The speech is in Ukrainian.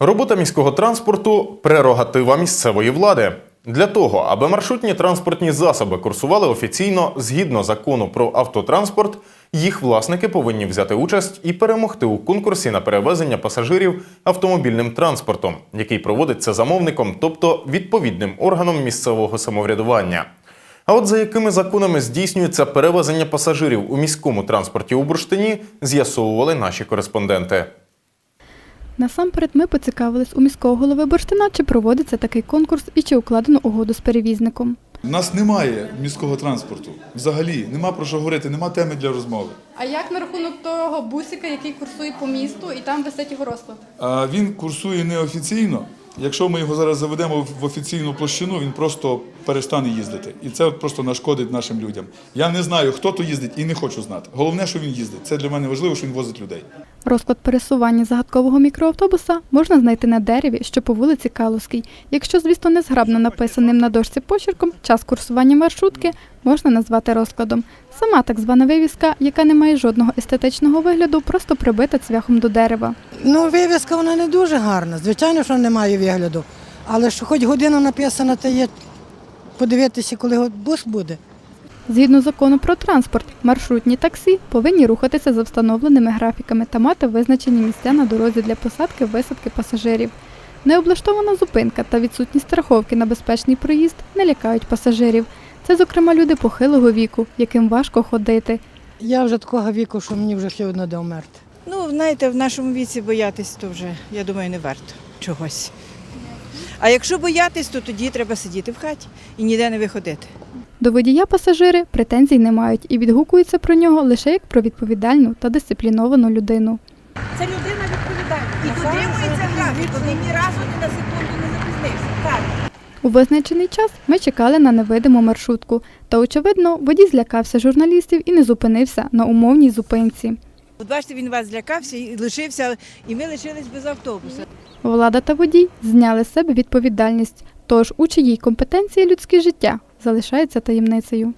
Робота міського транспорту прерогатива місцевої влади. Для того, аби маршрутні транспортні засоби курсували офіційно згідно закону про автотранспорт, їх власники повинні взяти участь і перемогти у конкурсі на перевезення пасажирів автомобільним транспортом, який проводиться замовником, тобто відповідним органом місцевого самоврядування. А от за якими законами здійснюється перевезення пасажирів у міському транспорті у Бурштині, з'ясовували наші кореспонденти. Насамперед ми поцікавились у міського голови Бурштина, чи проводиться такий конкурс і чи укладено угоду з перевізником. У нас немає міського транспорту. Взагалі, нема про що говорити, нема теми для розмови. А як на рахунок того бусика, який курсує по місту, і там висить його розклад? А він курсує неофіційно. Якщо ми його зараз заведемо в офіційну площину, він просто перестане їздити. І це просто нашкодить нашим людям. Я не знаю, хто то їздить і не хочу знати. Головне, що він їздить. Це для мене важливо, що він возить людей. Розклад пересування загадкового мікроавтобуса можна знайти на дереві, що по вулиці Калузькій. Якщо, звісно, незграбно написаним на дошці почерком, час курсування маршрутки можна назвати розкладом. Сама так звана вивіска, яка не має жодного естетичного вигляду, просто прибита цвяхом до дерева. Ну, вивіска вона не дуже гарна. Звичайно, що немає вигляду. Але що хоч година написана, то є подивитися, коли бус буде. Згідно закону про транспорт, маршрутні таксі повинні рухатися за встановленими графіками та мати визначені місця на дорозі для посадки висадки пасажирів. Необлаштована зупинка та відсутність страховки на безпечний проїзд не лякають пасажирів. Це, зокрема, люди похилого віку, яким важко ходити. Я вже такого віку, що мені вже все одно де вмерти. Ну, знаєте, в нашому віці боятись, то вже, я думаю, не варто чогось. А якщо боятись, то тоді треба сидіти в хаті і ніде не виходити. До водія пасажири претензій не мають і відгукуються про нього лише як про відповідальну та дисципліновану людину. Це людина відповідальна. І дотримується графіку. Він ні разу ні на секунду не запізнився. Так. У визначений час ми чекали на невидиму маршрутку, та, очевидно, водій злякався журналістів і не зупинився на умовній зупинці. От бачите, він вас злякався і лишився, і ми лишились без автобуса. Влада та водій зняли з себе відповідальність, тож у чиїй компетенції людське життя залишається таємницею.